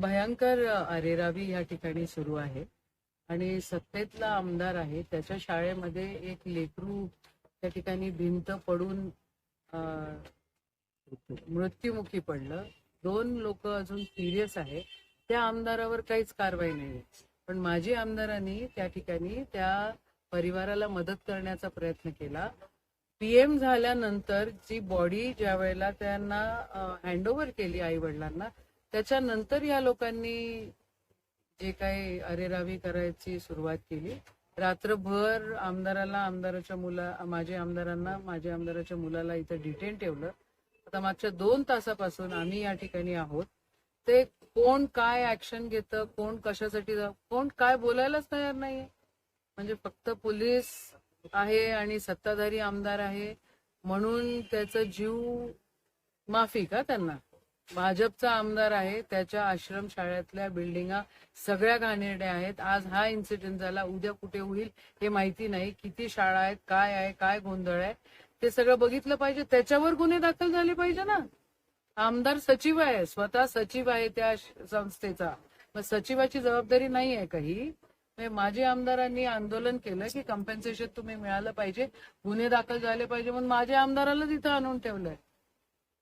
भयंकर अरेरावी या ठिकाणी सुरू आहे. आणि सत्तेतला आमदार आहे. त्याच्या शाळेमध्ये एक लेकरू त्या ठिकाणी भिंत पडून मृत्युमुखी पडलं. दोन लोक अजून सिरियस आहे. त्या आमदारावर काहीच कारवाई नाही पण माजी आमदारांनी त्या ठिकाणी त्या परिवाराला मदत करण्याचा प्रयत्न केला. पीएम झाल्यानंतर जी बॉडी ज्या वेळेला त्यांना हँडओव्हर केली आई वडिलांना त्याच्यानंतर या लोकांनी जे काही अरेरावी करायची सुरुवात केली. रात्रभर आमदाराला आमदाराच्या मुला माझ्या आमदारांना माझ्या आमदाराच्या मुलाला इथं डिटेन ठेवलं. आता मागच्या दोन तासापासून आम्ही या ठिकाणी आहोत. ते कोण काय ऍक्शन घेतं कोण कशासाठी जा- कोण काय बोलायलाच तयार नाहीये. म्हणजे फक्त पोलीस आहे आणि सत्ताधारी आमदार आहे म्हणून त्याचा जीव माफी का त्यांना? भाजपचा आमदार आहे त्याच्या आश्रम शाळेतल्या बिल्डिंगा सगळ्या घाणेरड्या आहेत. आज हा इन्सिडेंट झाला उद्या कुठे होईल हे माहिती नाही. किती शाळा आहेत काय आहे काय गोंधळ आहे ते सगळं बघितलं पाहिजे. त्याच्यावर गुन्हे दाखल झाले पाहिजे ना. आमदार सचिव आहे स्वतः सचिव आहे त्या संस्थेचा. मग सचिवाची जबाबदारी नाही आहे काही. माझ्या आमदारांनी आंदोलन केलं की कम्पेन्सेशन तुम्ही मिळालं पाहिजे गुन्हे दाखल झाले पाहिजे म्हणून माझ्या आमदाराला तिथं आणून ठेवलंय.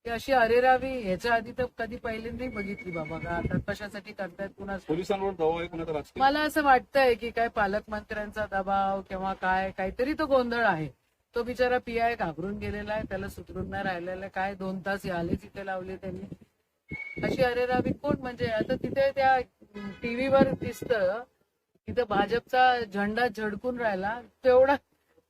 की अशी अरेरावी ह्याच्या आधी तर कधी पहिल्यांदाही बघितली बाबा का आता कशासाठी करतायत पोलिसांवर राजकीय मला असं वाटतंय की काय पालकमंत्र्यांचा दबाव किंवा काय काहीतरी तो गोंधळ आहे. तो बिचारा पी आय घाबरून गेलेला आहे त्याला सुधरून नाही राहिलेला. काय दोन तास आले तिथे लावले त्यांनी. अशी अरेरावी कोण? म्हणजे आता तिथे त्या टीव्हीवर दिसतं तिथं भाजपचा झेंडा झडकून राहिला तेवढा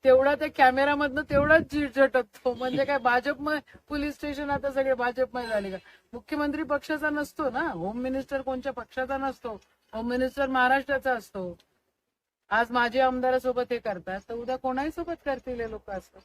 तेवढा त्या कॅमेरामधनं तेवढाच झटकतो. म्हणजे काय भाजप पोलीस स्टेशन आता सगळे भाजपमय झाले का? मुख्यमंत्री पक्षाचा नसतो ना. होम मिनिस्टर कोणत्या पक्षाचा नसतो? होम मिनिस्टर महाराष्ट्राचा असतो. आज माझे आमदारासोबत हे करतात तर उद्या कोणाही सोबत करतील हे लोक असं?